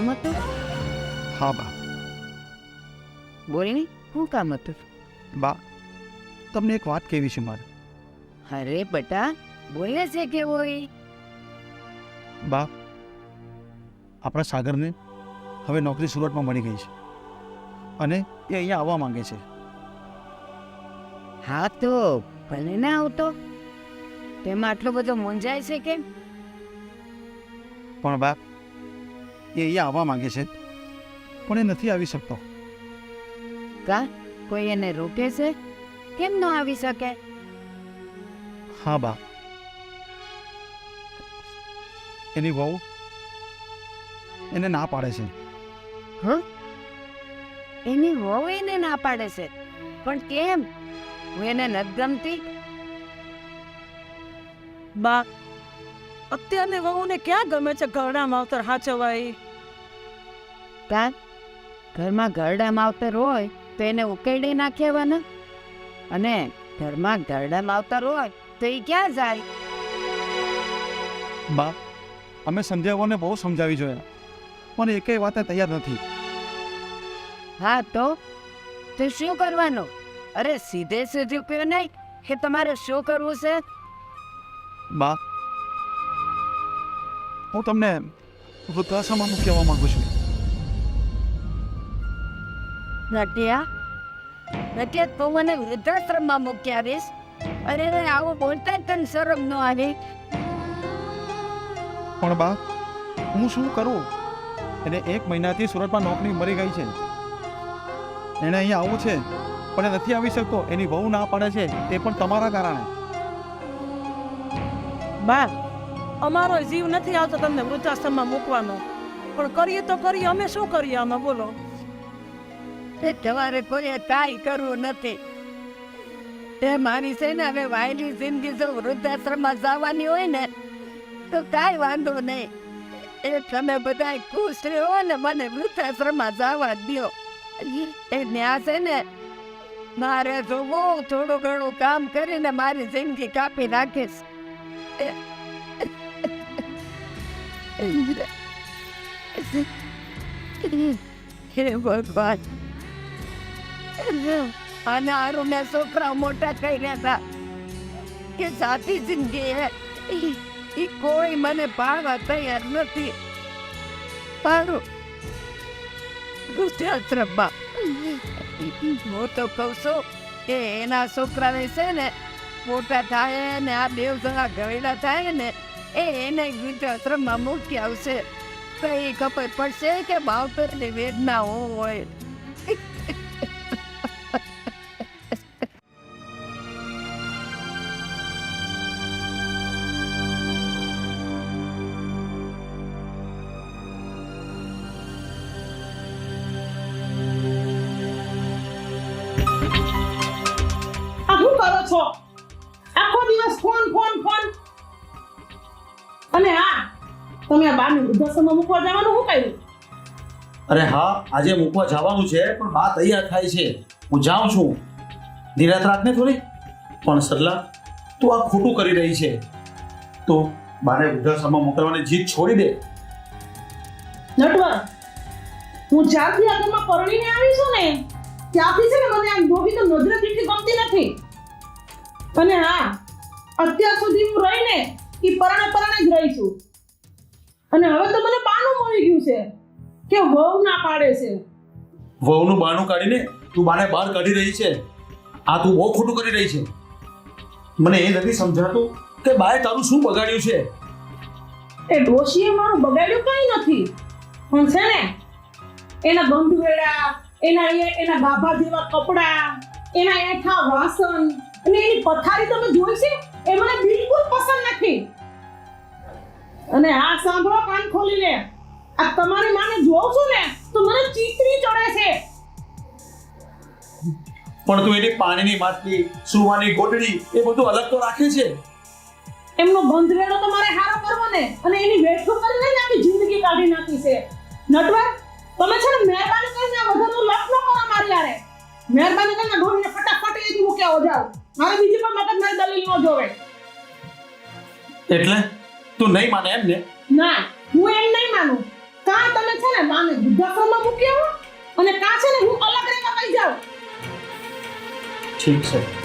કામ હતું? હા બા. બોલીને શું કામ હતું? બા તમને એક વાત કહેવી છે મારે. અરે બટા બોલે છે કે હોય બા આપણા સાગરને હવે નોકરી સુરતમાં મળી ગઈ છે. અને એ અહીંયા આવવા માંગે છે. હા તો ભલે ના આવતો. તેમાં આટલો બધો મૂંઝાય છે કેમ? પણ બા એ અહીંયા આવવા માંગે છે. પણ એ નથી આવી શકતો. કા? કોઈ એને રોકે છે? કેમ ન આવી શકે? હા બા. એની વહુ એને ના પાડે છે. હ? એની વહુ એને ના પાડે છે? પણ કેમ? હું એને નથી ગમતી. બા અત્યારની વહુને ક્યાં ગમે છે ઘરડા માવતર હાચવાય કા ઘરમાં ઘરડા માવતર હોય તો એને ઉકેડી નાખેવાના. અને ઘરમાં ઘરડા માવતર હોય તો એ ક્યાં જાય? બા અમે સમજાવવાને બહુ સમજાવી જોયા. પણ એકેય વાતે તૈયાર નથી. હા તો? તો શું કરવાનું? અરે સીધે સીધું કહ્યું નહીં કે તમારે શું કરવું છે? બા હું તમને વૃદ્ધાશ્રમમાં કહેવા માંગુ છું. નટિયા નટિયા તું મને વૃદ્ધાશ્રમમાં મૂકી આવીશ અરે આવું બોલતા જ તને શરમ ન આવે. પણ બા હું શું કરું? એને એક મહિનાથી સુરતમાં નોકરી મળી ગઈ છે. એને અહીંયા આવવું છે પણ નથી આવી શકતો. એની વહુ ના પાડે છે તે પણ તમારા કારણે. બા અમારો જીવ નથી આવતો તમને વૃદ્ધાશ્રમમાં મૂકવાનો. પણ કરીએ તો કરીએ, અમે શું કરીએ? આમાં બોલો. એ તમારે કોઈ કાંઈ કરવું નથી. તે મારી છે ને હવે વાયલી જિંદગી જો વૃદ્ધાશ્રમમાં જવાની હોય ને, તો કાંઈ વાંધો નહીં. એ તમે બધા ખુશ રહ્યો ને મને વૃદ્ધાશ્રમમાં જવા દ્યો. એ ન્યા છે ને, મારે તો બહુ થોડું ઘણું કામ કરીને મારી જિંદગી કાપી નાખીશ. હે અને મેં છોકરા મોટા કર્યા હતા. કે સાથી જિંદગી ઈ કોઈ મને પાડવા તૈયાર નથી. પાડું વૃદ્ધાશ્રમમાં. હું તો કહું છું કે એના છોકરાને છે ને, મોટા થાય ને આ દેવ જણા ગયેલા થાય ને એ એને વૃદ્ધાશ્રમમાં મૂકી આવશે. તો એ ખબર પડશે કે માવતરની વેદના હોય અરે હા, આજે મૂકવા જવાનું છે, પણ બા તૈયાર થાય છે. હું જાઉં છું. નિરાત રાખને થોડી? પણ સરલા, તું આ ખોટું કરી રહી છે. તો બાને વૃદ્ધાશ્રમમાં મોકલવાની જીદ છોડી દે. નટવર, હું જ્યારથી આ પરણીને આવી છું ને ત્યાંથી છે ને મને આ ડોગી તો નજરે દીઠી ગમતી નથી. અને હા, અત્યાર સુધી હું રહીને એ પરણે પરણે જ રહી છું. અને હવે તો મને બાનું મળી ગયું છે. કે વહુ ના પાડે છે? વહુનું બાણું કાઢીને તું બાને બહાર કાઢી રહી છે. આ તું બહુ ખોટું કરી રહી છે. મને એ નથી સમજાતું કે બાએ તારું શું બગાડ્યું છે? એ ડોશીએ મારું બગાડ્યું કંઈ નથી. પણ છે ને એના બંધ વેળા એના એના ગાભા જેવા કપડા એના એઠા વાસણ અને એની પથારી તમે જોઈ છે? એ મને બિલકુલ પસંદ નથી. અને આ સાંભળો કાન ખોલીને. આ તમારી માને જોઉં છું ને તો મને ચીતરી ચડે છે. પણ તું એની પાણીની માટલી સુવાની ગોટડી એ બધું અલગ તો રાખે છે. એમનો બંધરેડો તો મારે હારો કરવો ને અને એની વેઠો કરીને જ આખી જિંદગી કાઢી નાખી છે. નટવર તમે છે ને મહેરબાની કરીને વધારનું લપ ન કરો મારી યારે મહેરબાની કરીને ઢોળીને ફટાફટ એથી મૂક્યા ઓજાવ મારે બીજી પણ મગજ મારી દલીલ ન જોવે. એટલે તું નહીં માને એમ ને ના હું એમ ઠીક છે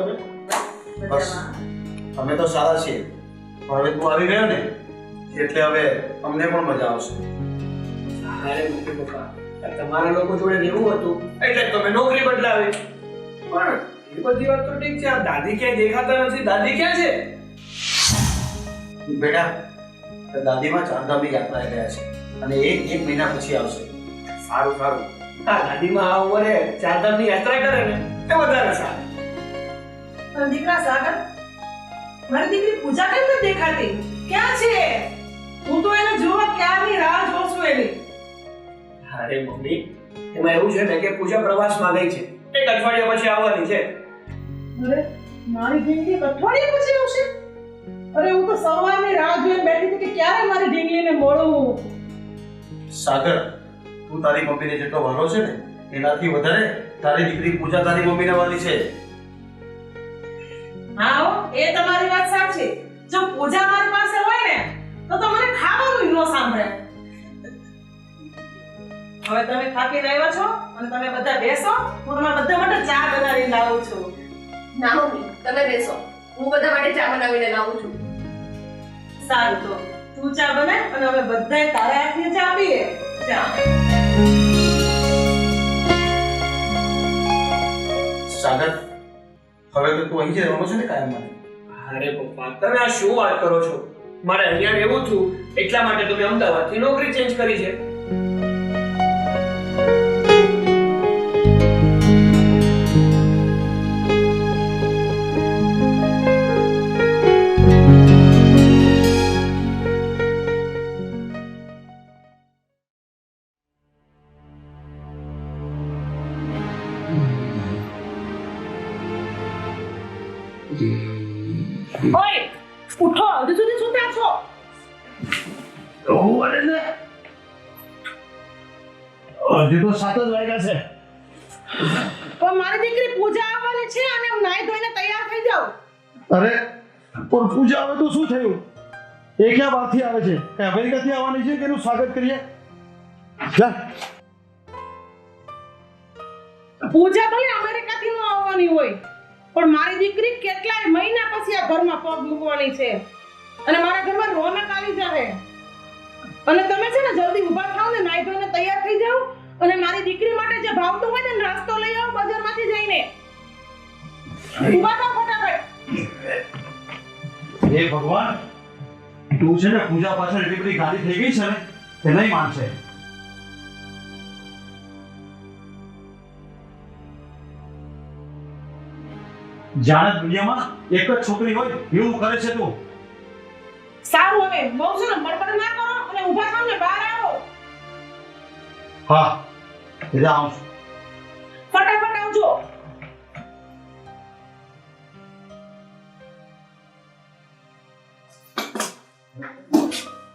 તમે બસ. અમે તો સારા છીએ. પણ હવે તું આવી ગયો ને એટલે હવે અમને પણ મજા આવશે. અરે મોટી પપ્પા. તમારા લોકો જોડે રહેવું હતું. એટલે તમે નોકરી બદલાવી. પણ એ બધી વાત તો ઠીક છે. આ દાદી ક્યાંય દેખાતા નથી? દાદી ક્યાં છે? બેટા દાદીમાં ચારધામની યાત્રા ગયા છે. અને એક એક મહિના પછી આવશે. સારું સારું. હા દાદીમાં આ ઉંમરે ચારધામની યાત્રા કરે ને એ વધારે સારું. પણ દીકરા સાગર મારી દીકરી પૂજા કેમ નથી દેખાતી? ક્યાં છે? હું તો એને જોવા ક્યારની રાહ જોઉં છું એની. અરે મમ્મી એમાં એવું છે ને કે પૂજા પ્રવાસમાં ગઈ છે. એક અઠવાડિયા પછી આવવાની છે. અરે મારી ઢીંગલી અઠવાડિયા પછી આવશે? અરે હું તો સવારની રાહ જોઈને બેઠી હતી કે ક્યારે મારી ઢીંગલીને મળું સાગર તું તારી મમ્મીને જેટલો વાલો છે ને એનાથી વધારે તારી દીકરી પૂજા તારી મમ્મીને વાલી છે. હા હો, એ તમારી વાત સાચી. જો પૂજા મારી પાસે હોય ને તો તો મને ખાવાનું ન સાંભળે. હવે તમે થાકીને આવ્યા છો અને તમે બધા બેસો. હું તમારા બધા માટે ચા બનાવીને લાવું છું. ના તમે બેસો. હું બધા માટે ચા બનાવીને લાવું છું. સારું તો તું ચા બનાય અને અમે બધાએ તારા હાથની ચા પીએ. ચા. સાગર હવે તો તું અહીં જ રહેવાનો છે ને કાયમ માટે? અરે પપ્પા, તમે આ શું વાત કરો છો? મારે અહીંયા રહેવું છું, એટલા માટે તમે અમદાવાદથી નોકરી ચેન્જ કરી છે. હજી તો સાત જ વાગ્યા છે. પણ મારી દીકરી પૂજા આવવાની છે અને નાઈ ધોઈને તૈયાર થઈ જાવ અરે પણ પૂજા આવે તો શું થયું? એ ક્યાં બહારથી આવે છે? અમેરિકાથી આવવાની છે કે એનું સ્વાગત કરીએ? જા. પૂજા ભલે અમેરિકાથી ન આવવાની હોય પણ મારી દીકરી કેટલાય મહિના પછી આ ઘરમાં પગ મૂકવાની છે. અને મારા ઘરમાં રોનક આવી જાવે અને તમે છે ને જલ્દી ઊભા થાવ ને નાઈ ધોઈને તૈયાર થઈ જાઓ અને મારી દીકરી માટે જે ભાવતું હોય ને નાસ્તો લઈ આવો બજારમાંથી જઈને. ઊભા થાવ ફટાફટ. હે ભગવાન તું છે ને પૂજા પાછળ એટલી બધી ગાડી થઈ ગઈ છે ને તે નહીં માનશે. જાણે દુનિયામાં એક જ છોકરી હોય એવું કરે છે તું. સારું હવે બહુ છે ને બડબડ ના ઊભા થાવ ને બહાર આવો. હા એટલે આવું. છું ફટાફટ આવજો.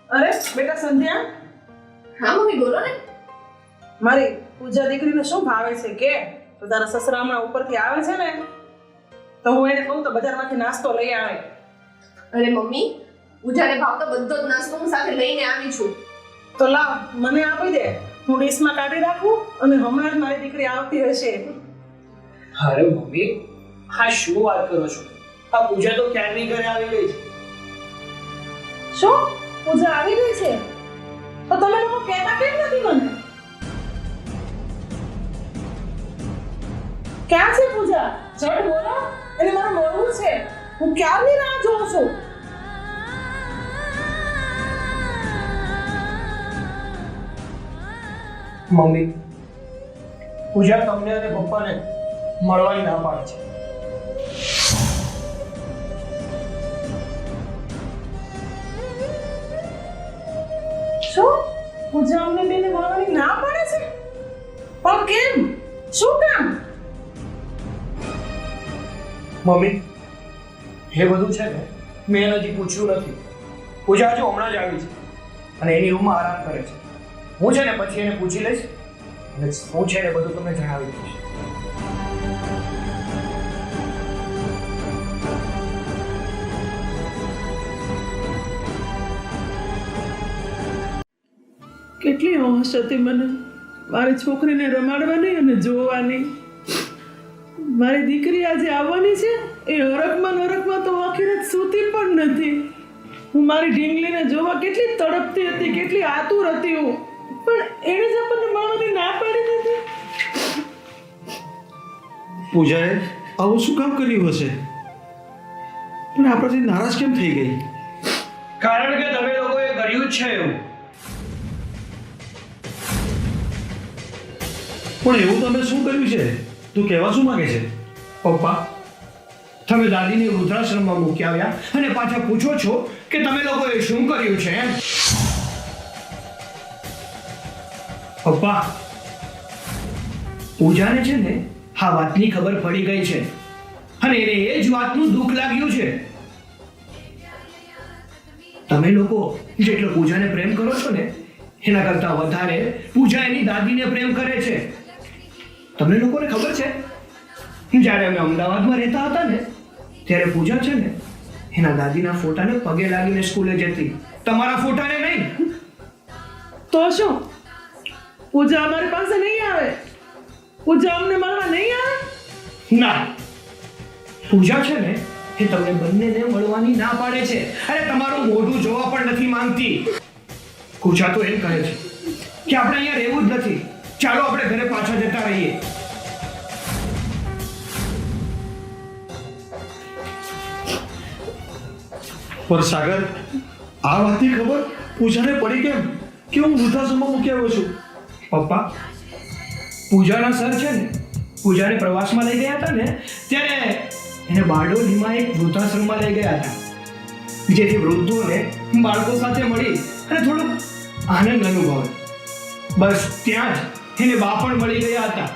અરે બેટા સંધ્યા. હા મમ્મી બોલો ને. મારી પૂજા દીકરીને શું ભાવે છે કે? તો તારા સસરા હમણાં ઉપરથી આવે છે ને તો હું એને કહું તો બજારમાંથી નાસ્તો લઈ આવે. અરે મમ્મી પૂજાને ભાવતો બધો જ નાસ્તો હું સાથે લઈને આવી છું. તો લાવ મને આપી દે. હું ડીશમાં કાઢી રાખું અને હમણાં જ મારી દીકરી આવતી હશે. અરે મમ્મી. હા શું વાત કરો છો? આ પૂજા તો ક્યારની ઘરે આવી ગઈ છે? શું? પૂજા આવી ગઈ છે? તો તમે લોકો કહેતા કેમ નથી મને? ક્યાં છે પૂજા? ચડ બોલો. એને મારું મળવું છે. હું ક્યારની રાહ જોઉં છું? મમ્મી પૂજા તમને અને પપ્પાને મળવાની ના પાડે છે. શું? પૂજા અમને મળવાની ના પાડે છે? પણ કેમ? શું કામ? મમ્મી એ બધું છે ને મેં એનાથી પૂછ્યું નથી. પૂજા હજુ હમણાં જ આવી છે અને એની રૂમમાં આરામ કરે છે. હું છે ને પછી એને પૂછી લઈશ. અને હું છે ને બધું તમને જણાવી દઈશ. કેટલી હોશ હતી મને. મારી છોકરીને રમાડવાની અને જોવાની. મારી દીકરી આજે આવવાની છે? એ હરકમાં નરકમાં તો આખી રાત સૂતી પણ નથી. હું મારી ઢીંગલીને જોવા કેટલી તડપતી હતી, કેટલી આતુર હતી હું. પણ એણે જ આપણને મળવાની ના પાડી દીધી. પૂજાએ આવું શું કામ કર્યું હશે? પણ આપણાથી નારાજ કેમ થઈ ગઈ? કારણ કે તમે લોકોએ કર્યું જ છે એવું. પણ એવું તમે શું કર્યું છે? તું કહેવા શું માંગે છે? પપ્પા તમે દાદીને વૃદ્ધાશ્રમમાં મૂકી આવ્યા અને પાછા પૂછો છો કે તમે લોકોએ શું કર્યું છે એમ? પપ્પા પૂજાને છે ને આ વાતની ખબર પડી ગઈ છે. અને એને એ જ વાતનું દુઃખ લાગ્યું છે. તમે લોકો જેટલો પૂજાને પ્રેમ કરો છો ને, એના કરતા વધારે પૂજા એની દાદીને પ્રેમ કરે છે. તમને લોકોને ખબર છે? જ્યારે અમે અમદાવાદમાં રહેતા હતા ને, ત્યારે પૂજા છે ને, એના દાદીના ફોટાને પગે લાગીને સ્કૂલે જતી. તમારા ફોટાને નહીં. તો શું? પૂજા અમારી પાસે નહીં આવે. પૂજા અમને મળવા નહીં આવે? ના. પૂજા છે ને એ તમને બંનેને મળવાની ના પાડે છે. અરે તમારું મોઢું જોવા પણ નથી માંગતી. પૂજા તો એમ કહે છે કે આપણે અહીંયા રહેવું જ નથી. ચાલો આપણે ઘરે પાછા જતા રહીએ. પર સાગર આ વાતની ખબર પૂજાને પડી કેમ? કે હું વૃદ્ધાશ્રમમાં મૂકી આવ્યો છું. પપ્પા, પૂજાના સર છે ને, પૂજાને પ્રવાસમાં લઈ ગયા હતા ને, ત્યારે એને બારડોલીમાં એક વૃદ્ધાશ્રમમાં લઈ ગયા હતા, જેથી વૃદ્ધોને બાળકો સાથે મળી અને થોડોક આનંદ અનુભવે બસ ત્યાં જ એને બા પણ મળી ગયા હતા.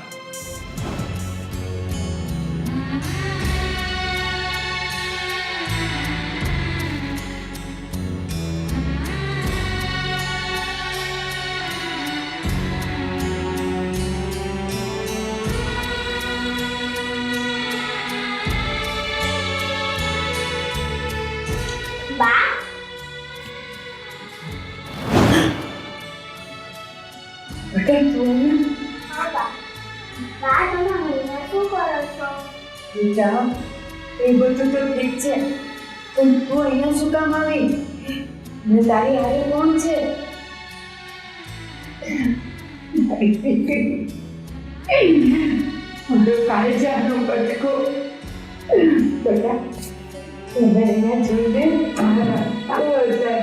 તારી હારે કોણ છે? મારી કાળજાનો બટકો બેટા તમે અહીંયા જોઈને મારા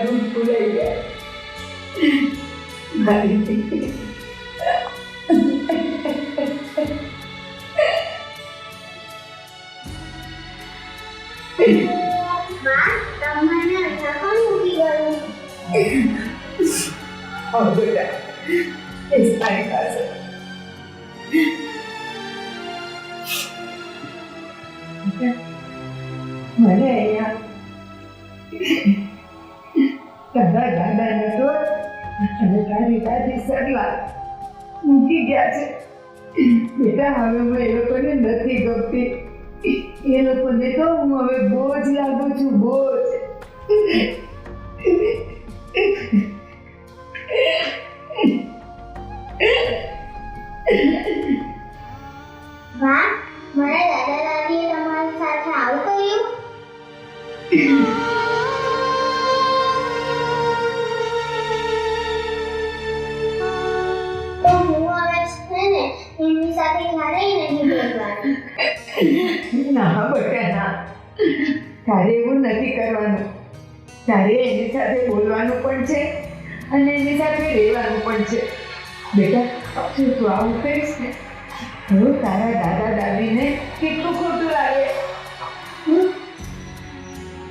દુઃખ ભૂલાઈ ગયા. મારી દીકરી Oh, બેટા એ તારી પાસે મને અહીંયા તારા દાદાને તો અને તારી દાદી સરલા મૂકી ગયા છે બેટા હવે હું એ લોકોને નથી ગમતી એ લોકોને તો હું હવે બોજ લાગુ છું બોજ સાથે બોલવાનું પણ છે અને એની સાથે રહેવાનું પણ છે. બેટા શું તું આવું કરીશ ને? હું તારા દાદા દાદીને કેટલું ખોટું લાગે?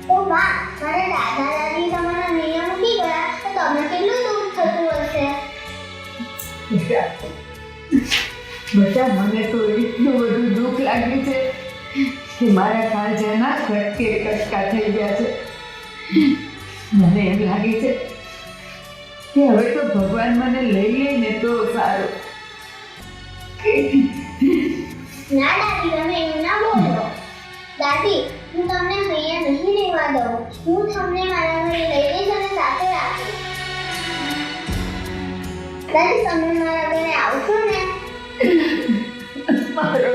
ઓ માં મારા દાદા થતું હશે? બેટા મને તો એટલું બધું દુઃખ લાગ્યું છે કે મારા કાંજાના કટકે કટકા થઈ ગયા છે. મને એમ લાગે છે કે હવે તો ભગવાન મને લઈ લે ને તો સારું. ના દાદી તમે એવું ના બોલો. દાદી હું તમને અહીંયા નહીં રહેવા દઉં. હું તમને મારા ઘરે લઈ જઈશ અને સાથે રાખીશ. દાદી તમે મારા ઘરે આવશો ને? મારો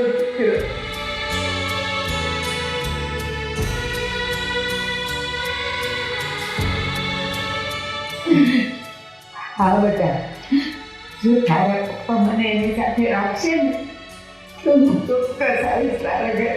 હા બેટા. જો તારા પપ્પા મને એની સાથે રાખશે ને, તો હું ચોક્કસ આવીશ તારા ઘરે.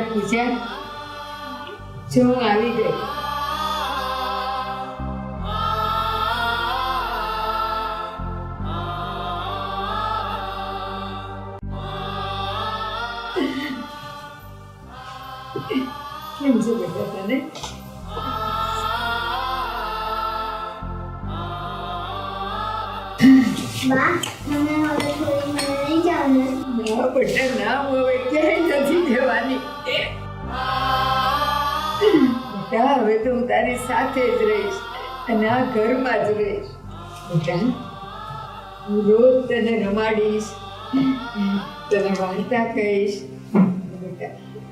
બેટા પૂજા જો હું આવી ગઈ. કેમ છે બેટા તને તો હું તારી સાથે જ રહીશ અને આ ઘરમાં જ રહીશ. બેટા, હું રોજ તને રમાડીશ, તને વાર્તા કહીશ.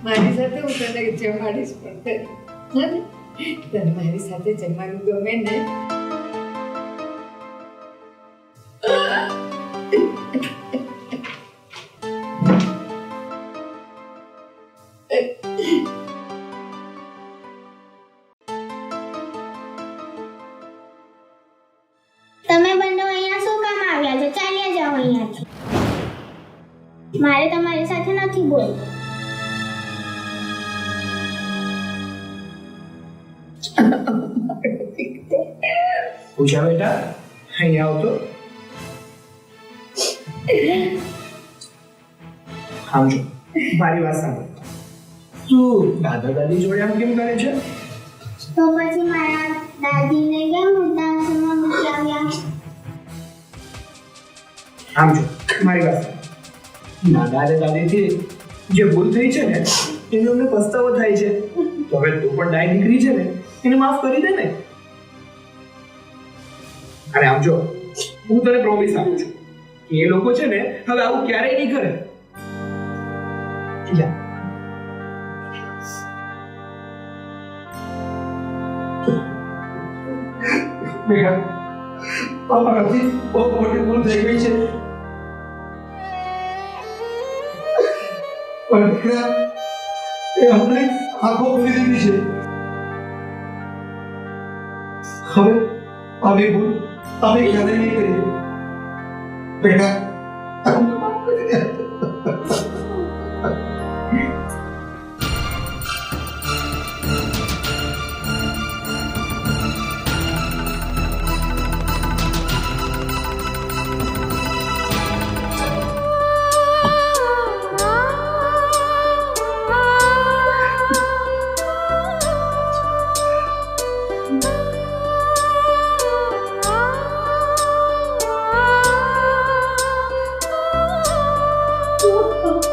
મારી સાથે હું તને જમાડીશ પણ તને મારી સાથે જમવાનું ગમે ને? બેટા અહીંયા આવતો. આમ મારી વાત સાંભળ. તું દાદા દાદી જોડે આમ કેમ કરે છે? તો પછી મારા દાદીને કેમ વૃદ્ધાશ્રમમાં મૂકી આવ્યા આમ જો મારી વાત દાદા અને દાદીથી જે ભૂલ થઈ છે ને એનો અમને પસ્તાવો થાય છે. તો હવે તું પણ ડાય નીકળી છે ને એને માફ કરી દે ને. અને આમ હું તને પ્રોમિસ આપું છું કે એ લોકો છે ને, હવે આવું ક્યારેય નહીં કરે. થઈ ગઈ છે. હવે આવી ભૂલ અમે ક્યારેય નહીં કરીએ બેટા બા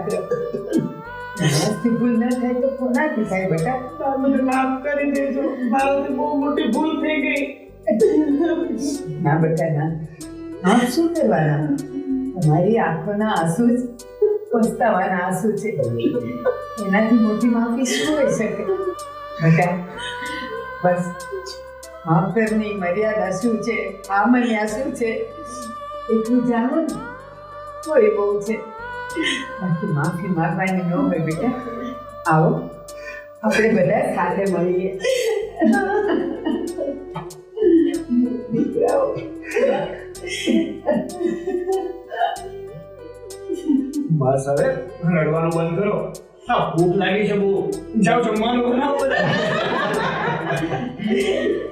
ભૂલને ભૂલ ન થાય તો કોનાથી થાય બેટા. મને માફ કરી દેજો. મારાથી બહુ મોટી ભૂલ થઈ ગઈ. ના બેટા ના. આમ શું કરવાના? તમારી આંખોના આંસુ જ પસ્તાવાના આંસુ છે. એનાથી મોટી માફી શું હોઈ શકે? બેટા બસ. માફકરની મર્યાદા શું છે? આ આમન્યા શું છે? એટલું જાણો ને તો એ બહુ છે. બાકી માફી માગવાની ન હોય બેટા. આવો. આપણે બધા સાથે મળીએ. દીકરાઓ. બસ હવે રડવાનું બંધ કરો. હા ભૂખ લાગી છે બહુ. જાઓ જમવાનું બનાવો બધા.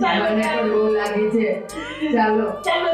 ચાલો લાગી છે. ચાલો. ચાલો